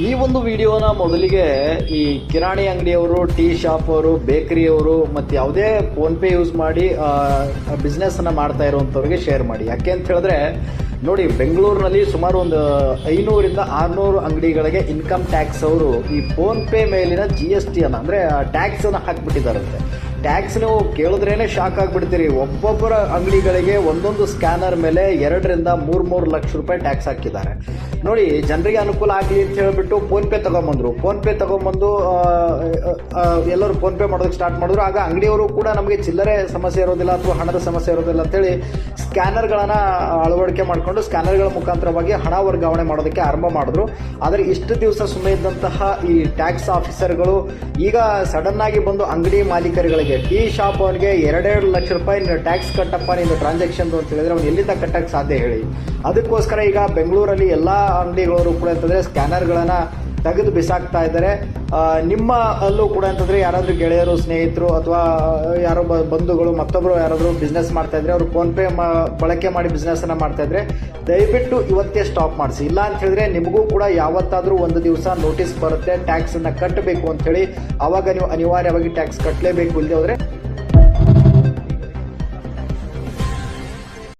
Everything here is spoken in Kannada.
ಈ ಒಂದು ವಿಡಿಯೋನ ಮೊದಲಿಗೆ ಈ ಕಿರಾಣಿ ಅಂಗಡಿಯವರು, ಟೀ ಶಾಪ್ ಅವರು ಬೇಕರಿಯವರು ಮತ್ತು ಯಾವುದೇ ಫೋನ್ಪೇ ಯೂಸ್ ಮಾಡಿ ಬಿಸ್ನೆಸ್ಸನ್ನು ಮಾಡ್ತಾ ಇರುವಂಥವ್ರಿಗೆ ಶೇರ್ ಮಾಡಿ. ಯಾಕೆ ಅಂತ ಹೇಳಿದ್ರೆ, ನೋಡಿ ಬೆಂಗಳೂರಿನಲ್ಲಿ ಸುಮಾರು ಒಂದು ಐನೂರಿಂದ ಆರುನೂರು ಅಂಗಡಿಗಳಿಗೆ ಇನ್ಕಮ್ ಟ್ಯಾಕ್ಸ್ ಅವರು ಈ ಫೋನ್ಪೇ ಮೇಲಿನ ಜಿ ಎಸ್ ಟಿಯನ್ನು ಅಂದರೆ ಟ್ಯಾಕ್ಸನ್ನು ಹಾಕ್ಬಿಟ್ಟಿದ್ದಾರಂತೆ. ಟ್ಯಾಕ್ಸ್ ನೀವು ಕೇಳಿದ್ರೇನೆ ಶಾಕ್ ಆಗಿಬಿಡ್ತೀರಿ. ಒಬ್ಬೊಬ್ಬರ ಅಂಗಡಿಗಳಿಗೆ ಒಂದೊಂದು ಸ್ಕ್ಯಾನರ್ ಮೇಲೆ ಎರಡರಿಂದ ಮೂರು ಮೂರು ಲಕ್ಷ ರೂಪಾಯಿ ಟ್ಯಾಕ್ಸ್ ಹಾಕಿದ್ದಾರೆ. ನೋಡಿ, ಜನರಿಗೆ ಅನುಕೂಲ ಆಗಲಿ ಅಂತ ಹೇಳಿಬಿಟ್ಟು ಫೋನ್ ಪೇ ತಗೊಂಬಂದ್ರು. ಫೋನ್ ಪೇ ತಗೊಂಬಂದು ಎಲ್ಲರೂ ಫೋನ್ ಪೇ ಮಾಡೋದಕ್ಕೆ ಸ್ಟಾರ್ಟ್ ಮಾಡಿದ್ರು. ಆಗ ಅಂಗಡಿಯವರು ಕೂಡ ನಮಗೆ ಚಿಲ್ಲರೆ ಸಮಸ್ಯೆ ಇರೋದಿಲ್ಲ ಅಥವಾ ಹಣದ ಸಮಸ್ಯೆ ಇರೋದಿಲ್ಲ ಅಂತೇಳಿ ಸ್ಕ್ಯಾನರ್ಗಳನ್ನು ಅಳವಡಿಕೆ ಮಾಡಿಕೊಂಡು ಸ್ಕ್ಯಾನರ್ಗಳ ಮುಖಾಂತರವಾಗಿ ಹಣ ವರ್ಗಾವಣೆ ಮಾಡೋದಕ್ಕೆ ಆರಂಭ ಮಾಡಿದ್ರು. ಆದರೆ ಇಷ್ಟು ದಿವಸ ಸುಮ್ಮನೆ ಇದ್ದಂತಹ ಈ ಟ್ಯಾಕ್ಸ್ ಆಫೀಸರ್ಗಳು ಈಗ ಸಡನ್ ಆಗಿ ಬಂದು ಅಂಗಡಿ ಮಾಲೀಕರುಗಳಿಗೆ ಟೀ ಶಾಪ್ ಅವನಿಗೆ ಎರಡೆರಡು ಲಕ್ಷ ರೂಪಾಯಿ ನೀನು ಟ್ಯಾಕ್ಸ್ ಕಟ್ಟಪ್ಪ ನೀನು ಟ್ರಾನ್ಸಾಕ್ಷನ್ ಅಂತ ಹೇಳಿದ್ರೆ ಅವ್ನು ಎಲ್ಲಿಂದ ಕಟ್ಟಕ್ಕೆ ಸಾಧ್ಯ ಹೇಳಿ. ಅದಕ್ಕೋಸ್ಕರ ಈಗ ಬೆಂಗಳೂರಲ್ಲಿ ಎಲ್ಲ ಅಂಗಡಿಗಳವರು ಕೂಡ ಅಂತಂದರೆ ಸ್ಕ್ಯಾನರ್ಗಳನ್ನು ತೆಗೆದು ಬಿಸಾಕ್ತಾ ಇದ್ದಾರೆ. ನಿಮ್ಮ ಅಲ್ಲೂ ಕೂಡ ಅಂತಂದರೆ ಯಾರಾದರೂ ಗೆಳೆಯರು, ಸ್ನೇಹಿತರು ಅಥವಾ ಯಾರೋ ಬಂಧುಗಳು ಮತ್ತೊಬ್ಬರು ಯಾರಾದರೂ ಬಿಸ್ನೆಸ್ ಮಾಡ್ತಾಯಿದ್ರೆ ಅವರು ಫೋನ್ಪೇ ಮಾ, ಬಳಕೆ ಮಾಡಿ ಬಿಸ್ನೆಸ್ಸನ್ನು ಮಾಡ್ತಾಯಿದ್ರೆ ದಯವಿಟ್ಟು ಇವತ್ತೇ ಸ್ಟಾಪ್ ಮಾಡಿಸಿ. ಇಲ್ಲ ಅಂತ ಹೇಳಿದ್ರೆ ನಿಮಗೂ ಕೂಡ ಯಾವತ್ತಾದರೂ ಒಂದು ದಿವಸ ನೋಟಿಸ್ ಬರುತ್ತೆ ಟ್ಯಾಕ್ಸನ್ನು ಕಟ್ಟಬೇಕು ಅಂತೇಳಿ ಆವಾಗ ನೀವು ಅನಿವಾರ್ಯವಾಗಿ ಟ್ಯಾಕ್ಸ್ ಕಟ್ಟಲೇಬೇಕು ಇಲ್ಲದೆ ಹೋದರೆ